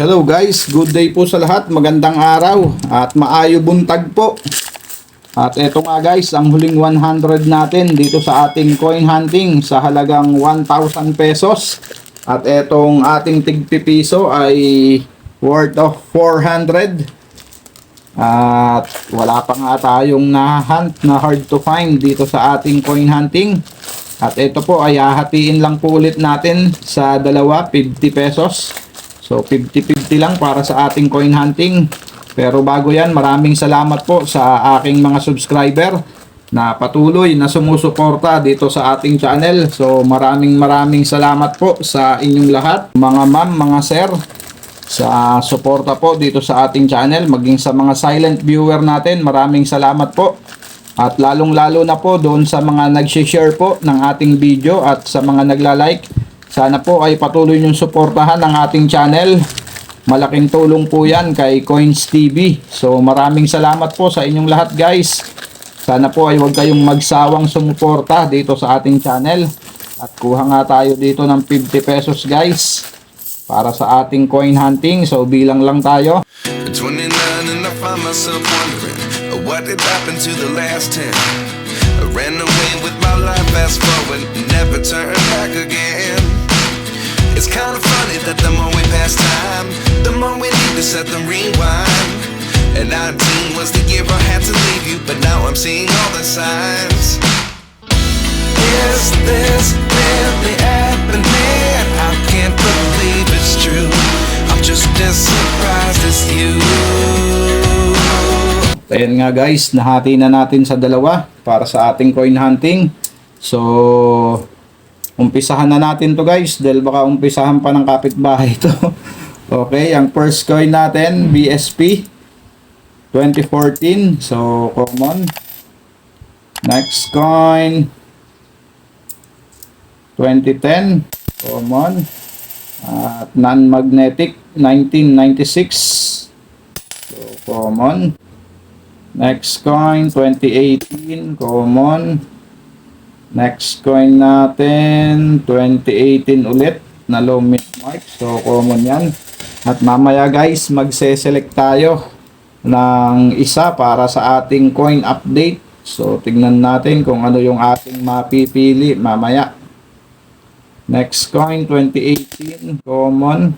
Hello guys, good day po sa lahat. Magandang araw at maayo buntag po. At eto nga guys, ang huling 100 natin dito sa ating coin hunting sa halagang 1,000 pesos. At etong ating tigpipiso ay worth of 400. At wala pa nga tayong nahunt na hard to find dito sa ating coin hunting. At ito po ay hahatiin lang po ulit natin sa dalawa, 50 pesos. So 50-50 lang para sa ating coin hunting. Pero bago yan, maraming salamat po sa aking mga subscriber na patuloy na sumusuporta dito sa ating channel. So maraming maraming salamat po sa inyong lahat, mga ma'am, mga sir, sa suporta po dito sa ating channel, maging sa mga silent viewer natin. Maraming salamat po. At lalong-lalo na po doon sa mga nag-share po ng ating video at sa mga nagla-like. Sana po ay patuloy niyong suportahan ang ating channel. Malaking tulong po yan kay Coins TV. So maraming salamat po sa inyong lahat guys. Sana po ay huwag kayong magsawang sumuporta dito sa ating channel. At kuha nga tayo dito ng 50 pesos guys. Para sa ating coin hunting. So bilang lang tayo. At 29 and I find myself wondering uh, what did happen to the last 10. I ran away with my life, fast forward, never turn back again. That the more we pass time, the more we need to set the rewind. And 19 was the year I had to leave you, but now I'm seeing all the signs. Is this really happening? I can't believe it's true. I'm just as surprised as you. Ayan nga guys, nahati na natin sa dalawa para sa ating coin hunting. So, umpisahan na natin to guys dahil baka umpisahan pa ng kapitbahay to. okay, ang first coin natin, BSP 2014. So, common. Next coin 2010, common. At non-magnetic 1996. So, common. Next coin, 2018, common. Next coin natin, 2018 ulit, na low mid mark. So, common yan. At mamaya guys, magse-select tayo ng isa para sa ating coin update. So, tignan natin kung ano yung ating mapipili mamaya. Next coin, 2018, common.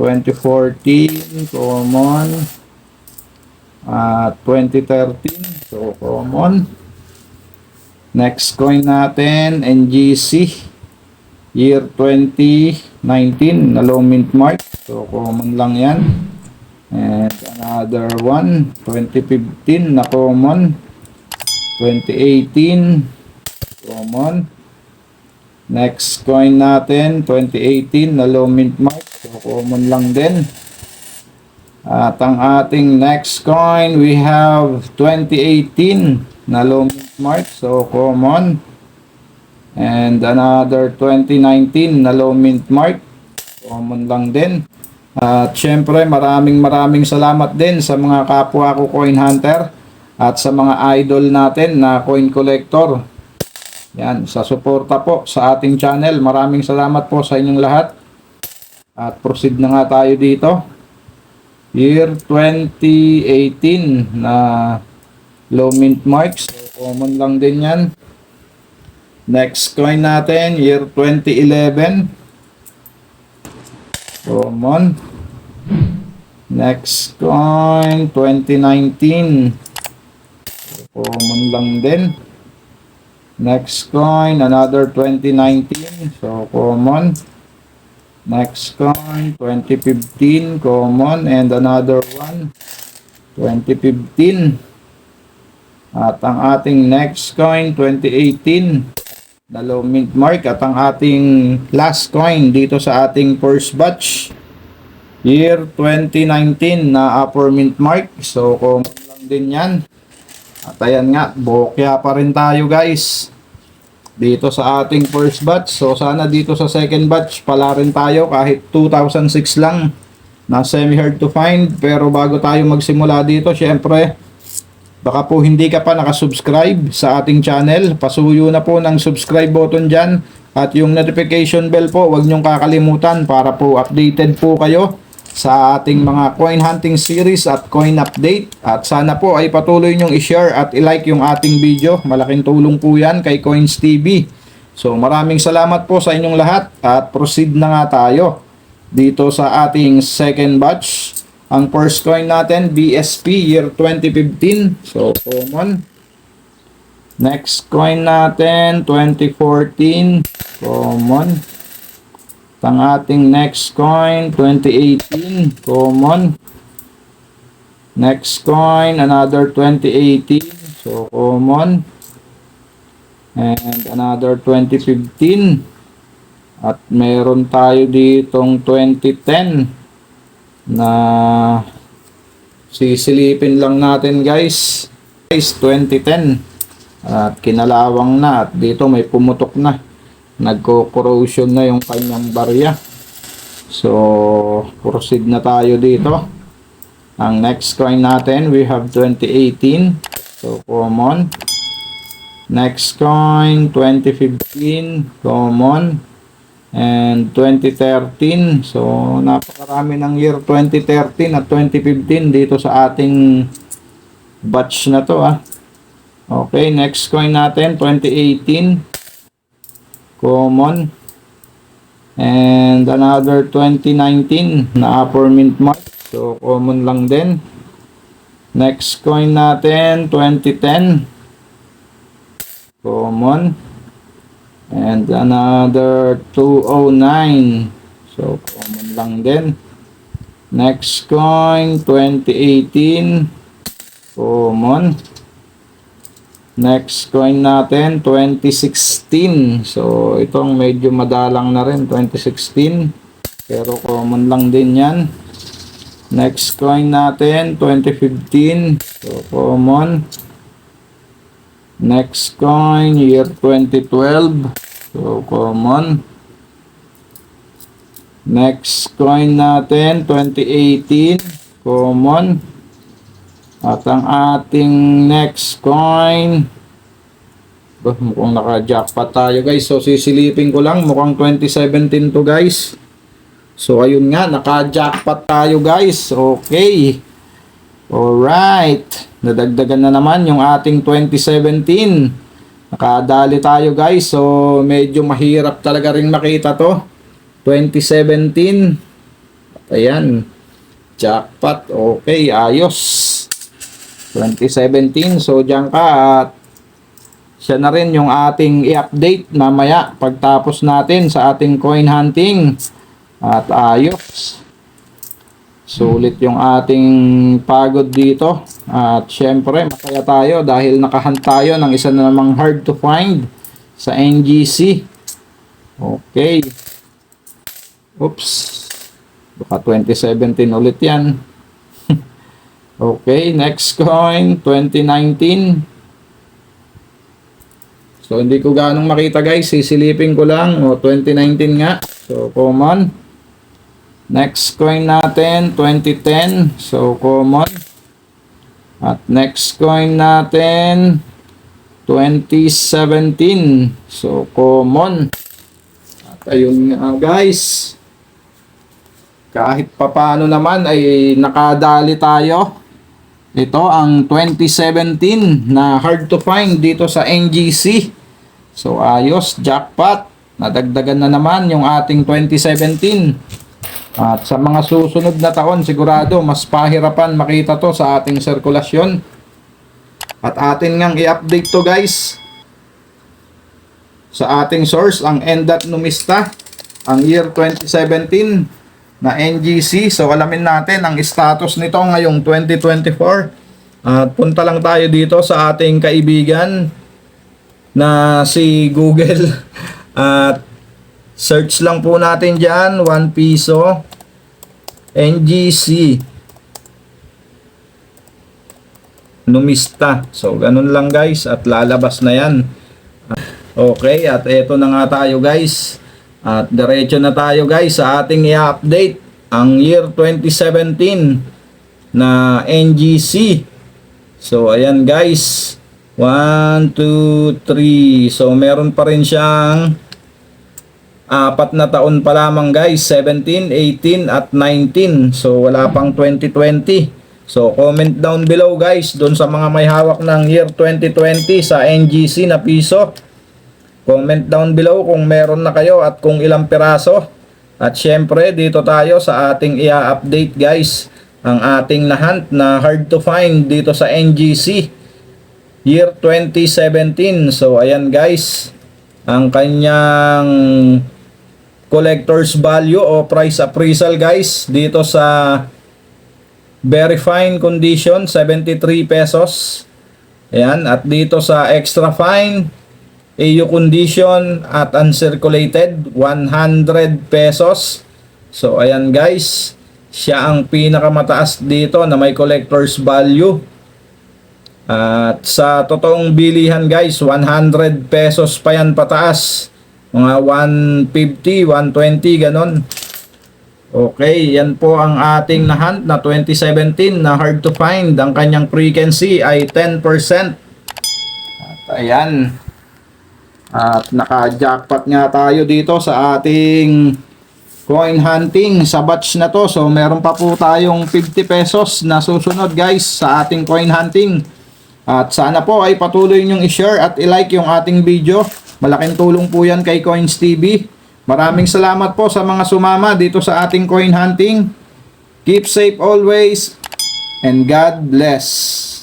2014, common. At 2013, so common. Next coin natin, NGC. Year 2019, na low mint mark. So common lang yan. And another one, 2015 na common. 2018, common. Next coin natin, 2018 na low mint mark. So common lang din. At ang ating next coin, we have 2018 na low mark. So, common. And another 2019 na low mint mark. Common lang din. At syempre, maraming maraming salamat din sa mga kapwa ko coin hunter at sa mga idol natin na coin collector. Yan, sa suporta po sa ating channel. Maraming salamat po sa inyong lahat. At proceed na nga tayo dito year 2018 na low mint marks. So, common lang din yan. Next coin natin, year 2011. Common. Next coin, 2019. So, common lang din. Next coin, another 2019. So, common. Next coin, 2015, common, and another one, 2015. At ang ating next coin, 2018, na low mint mark. At ang ating last coin dito sa ating first batch, year 2019 na upper mint mark. So, common lang din yan. At ayan nga, bokya pa rin tayo guys dito sa ating first batch. So sana dito sa second batch pala rin tayo kahit 2006 lang na semi hard to find. Pero bago tayo magsimula dito, syempre baka po hindi ka pa nakasubscribe sa ating channel. Pasuyo na po ng subscribe button dyan At yung notification bell po, huwag nyong kakalimutan para po updated po kayo sa ating mga coin hunting series at coin update. At sana po ay patuloy nyong i-share at i-like yung ating video. Malaking tulong po yan kay Coins TV. So maraming salamat po sa inyong lahat at proceed na nga tayo dito sa ating second batch. Ang first coin natin, BSP year 2015. So common. Next coin natin, 2014. Common. Ang ating next coin, 2018. Common. Next coin, another 2018. So, common. And another 2015. At meron tayo ditong 2010 na sisilipin lang natin guys. Guys, 2010. At kinalawang na at dito may pumutok na. Nagko-corrosion na yung kanyang barya. So, proceed na tayo dito. Ang next coin natin, we have 2018. So, common. Next coin, 2015. Common. And 2013. So, napakarami ng year 2013 at 2015 dito sa ating batch na to ah. Okay, next coin natin, 2018. Common. And another 2019 na upper mint mark. So, common lang din. Next coin natin, 2010. Common. And another 209. So, common lang din. Next coin, 2018. Common. Next coin natin, 2016. So, itong medyo madalang na rin, 2016. Pero common lang din yan. Next coin natin, 2015. So, common. Next coin, year 2012. So, common. Next coin natin, 2018. Common. At ang ating next coin, bah, mukhang naka-jackpot tayo guys. So sisilipin ko lang, mukhang 2017 to guys. So ayun nga, naka-jackpot tayo guys. Okay. Alright. Nadagdagan na naman yung ating 2017. Nakadali tayo guys. So medyo mahirap talaga rin makita to. 2017. Ayan. Jackpot. Okay, ayos. 2017. So, diyan ka at siya na rin yung ating i-update mamaya pagtapos natin sa ating coin hunting. At ayos. Sulit yung ating pagod dito. At syempre, masaya tayo dahil nakahunt tayo ng isa na namang hard to find sa NGC. Okay. Oops. Baka 2017 ulit yan. Okay, next coin, 2019. So, hindi ko ganong makita guys. Sisilipin ko lang. O, 2019 nga. So, common. Next coin natin, 2010. So, common. At next coin natin, 2017. So, common. At ayun nga guys. Kahit papano naman ay nakadali tayo. Ito ang 2017 na hard to find dito sa NGC. So ayos, jackpot. Nadagdagan na naman yung ating 2017. At sa mga susunod na taon, sigurado mas pahirapan makita to sa ating sirkulasyon. At atin ngang i-update to guys. Sa ating source, ang Endat Numista, ang year 2017 na NGC. So alamin natin ang status nito ngayong 2024. At punta lang tayo dito sa ating kaibigan na si Google. At search lang po natin dyan, 1 piso, NGC. Numista. So ganun lang guys at lalabas na yan. Okay, at eto na nga tayo guys. At diretso na tayo guys sa ating i-update ang year 2017 na NGC. So ayan guys. 1, 2, 3. So meron pa rin siyang apat na taon pa lamang guys, 17, 18 at 19. So wala pang 2020. So comment down below guys doon sa mga may hawak ng year 2020 sa NGC na piso. Comment down below kung meron na kayo at kung ilang piraso. At syempre dito tayo sa ating i-update guys ang ating nahunt na hard to find dito sa NGC year 2017. So ayan guys, ang kanyang collector's value o price appraisal guys dito sa very fine condition 73 pesos. Ayan, at dito sa extra fine AU condition at uncirculated 100 pesos. So ayan guys, siya ang pinakamataas dito na may collector's value. At sa totoong bilihan guys, 100 pesos pa yan pataas. Mga 150, 120 ganon. Okay, yan po ang ating nahunt na 2017 na hard to find. Ang kanyang frequency ay 10%. At ayan. At naka-jackpot nga tayo dito sa ating coin hunting sa batch na to. So meron pa po tayong 50 pesos na susunod guys sa ating coin hunting. At sana po ay patuloy nyong i-share at i-like yung ating video. Malaking tulong po yan kay Coins TV. Maraming salamat po sa mga sumama dito sa ating coin hunting. Keep safe always and God bless.